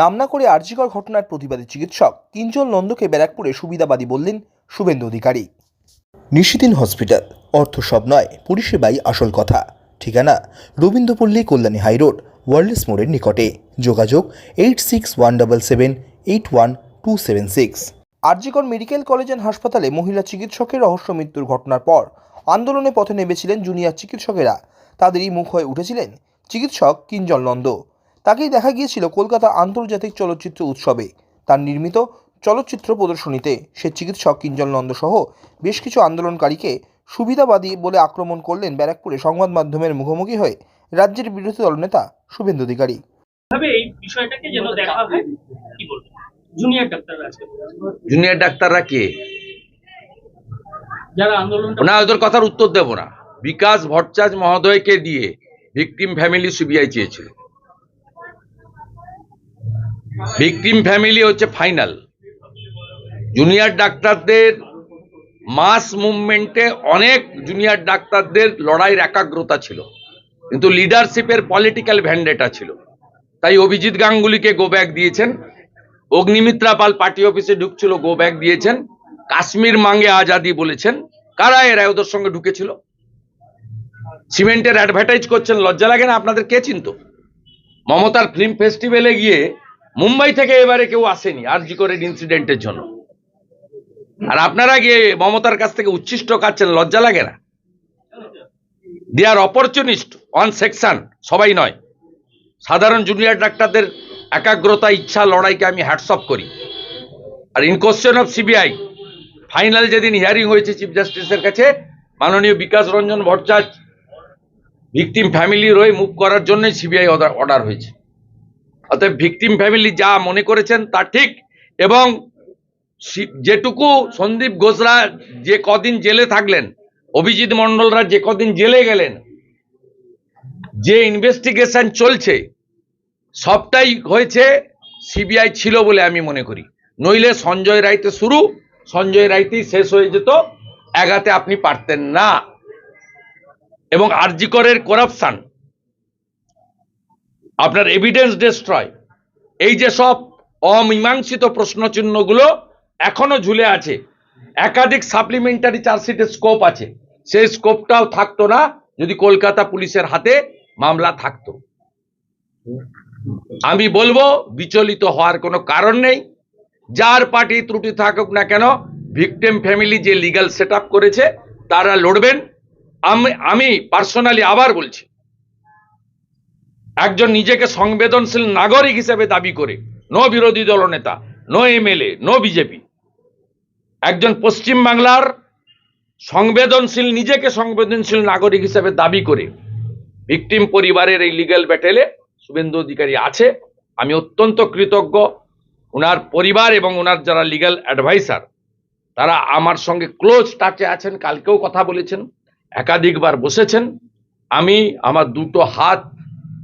নাম না করে আর্জিকর ঘটনার প্রতিবাদী চিকিৎসক তিনজন নন্দকে ব্যারাকপুরে সুবিধাবাদী বললেন শুভেন্দু অধিকারী। নিশিদিন হসপিটাল অর্থ সব নয় পরিষেবাই আসল কথা। ঠিকানা রবীন্দ্রপল্লী কল্যাণী হাইরোড ওয়ার্ল্ডস মোড়ের নিকটে। যোগাযোগ eight six one double seven eight one two seven six. RG Kar medical college and হাসপাতালে মহিলা চিকিৎসকের রহস্য মৃত্যুর ঘটনার পর আন্দোলনে পথে নেমেছিলেন জুনিয়র চিকিৎসকেরা। তাদেরই মুখ হয়ে উঠেছিলেন চিকিৎসক কিঞ্জল নন্দ। তাকেই দেখা গিয়েছিল কলকাতা আন্তর্জাতিক চলচ্চিত্র উৎসবে। তার নির্মিত চলচ্চিত্র প্রদর্শনীতে সে চিকিৎসক কিঞ্জল নন্দ সহ বেশ কিছু আন্দোলনকারীকে সুবিধাবাদী বলে আক্রমণ করলেন ব্যারাকপুরে সংবাদ মাধ্যমের মুখোমুখি হয়ে রাজ্যের বিরোধী দলনেতা শুভেন্দু অধিকারী। এই বিষয়টাকে যেন দেখা হয় কি বলব? জুনিয়র ডাক্তাররা আছে জুনিয়র ডাক্তাররা কে? যারা না ওদের কথার উত্তর দেব না। বিকাশ ভট্টাচার্য মহোদয়কে দিয়ে ভিকটিম ফ্যামিলি সিবিআই চেয়েছিল। ভিকটিম ফ্যামিলি হচ্ছে ফাইনাল জুনিয়র ডাক্তারদের মাস মুভমেন্টে অনেক জুনিয়র ডাক্তারদের লড়াইয়ের একাগ্রতা ছিল। কিন্তু লিডারশিপের পলিটিক্যাল ভ্যান্ডেটা ছিল। তাই অভিজিৎ গাঙ্গুলিকে গো ব্যাক দিয়েছেন। অগ্নিমিত্রা পাল পার্টি অফিসে ঢুকছিল গো ব্যাক দিয়েছেন। কাশ্মীর মাঙ্গে আজাদি বলেছেন। কারা এরা ওদের সঙ্গে ঢুকেছিল? সিমেন্টের অ্যাডভার্টাইজ করছেন, লজ্জা লাগে না? আপনাদের কে চিনত? মমতার ফিল্ম ফেস্টিভ্যালে গিয়ে মুম্বাই থেকে এবারে কেউ আসেনি আরজি করে ইনসিডেন্টের জন্য? আর আপনারা গিয়ে মমতার কাছ থেকে উচ্ছিষ্ট খাচ্ছেন, লজ্জা লাগে না? They are opportunist on section সবাই নয়। সাধারণ জুনিয়র ডাক্তারদের একাগ্রতা, ইচ্ছা, লড়াইকে আমি হ্যাটসঅপ করি। আর in question of CBI final যেদিন হিয়ারিং হয়েছে চিফ জাস্টিসের কাছে, মাননীয় বিকাশ রঞ্জন ভট্টাচার্য ভিকটিম ফ্যামিলির হয়ে মুভ করার জন্যই সিবিআই অর্ডার হয়েছে। অতএব ভিকটিম ফ্যামিলি যা মনে করেছেন তা ঠিক এবং যেটুকু সন্দীপ ঘোষরা যে কদিন জেলে থাকলেন, অভিজিৎ মন্ডলরা যে কদিন জেলে গেলেন, যে ইনভেস্টিগেশন চলছে, সবটাই হয়েছে সিবিআই ছিল বলে আমি মনে করি। নইলে সঞ্জয় রাইতে শুরু, সঞ্জয় রাইতেই শেষ হয়ে যেত, এগাতে আপনি পারতেন না। এবং আরজিকরের করাপশন আপনার এভিডেন্স ডেস্ট্রয় এই যে সব অমীমাংসিত প্রশ্নচিহ্নগুলো এখনও ঝুলে আছে। একাধিক সাপ্লিমেন্টারি চার্জশিটের স্কোপ আছে। সেই স্কোপটাও থাকতো না যদি কলকাতা পুলিশের হাতে মামলা থাকতো। আমি বলব, বিচলিত হওয়ার কোনো কারণ নেই। যার পার্টি ত্রুটি থাকুক না কেন ভিকটিম ফ্যামিলি যে লিগ্যাল সেট করেছে, তারা লড়বেন। আমি আমি পার্সোনালি আবার বলছি একজন নিজেকে সংবেদনশীল নাগরিক হিসেবে দাবি করে, নো বিরোধী দলনেতা নো এমএলএ, নো বিজেপি। একজন পশ্চিম বাংলার সংবেদনশীল, নিজেকে সংবেদনশীল নাগরিক হিসেবে দাবি করে ভিকটিম পরিবারের এই লিগ্যাল ব্যাটেলে শুভেন্দু অধিকারী আছে, আমি অত্যন্ত কৃতজ্ঞ। ওনার পরিবার এবং ওনার যারা লিগ্যাল অ্যাডভাইসার তারা আমার সঙ্গে ক্লোজ টাচে আছেন, কালকেও কথা বলেছেন, একাধিকবার বসেছেন। আমি আমার দুটো হাত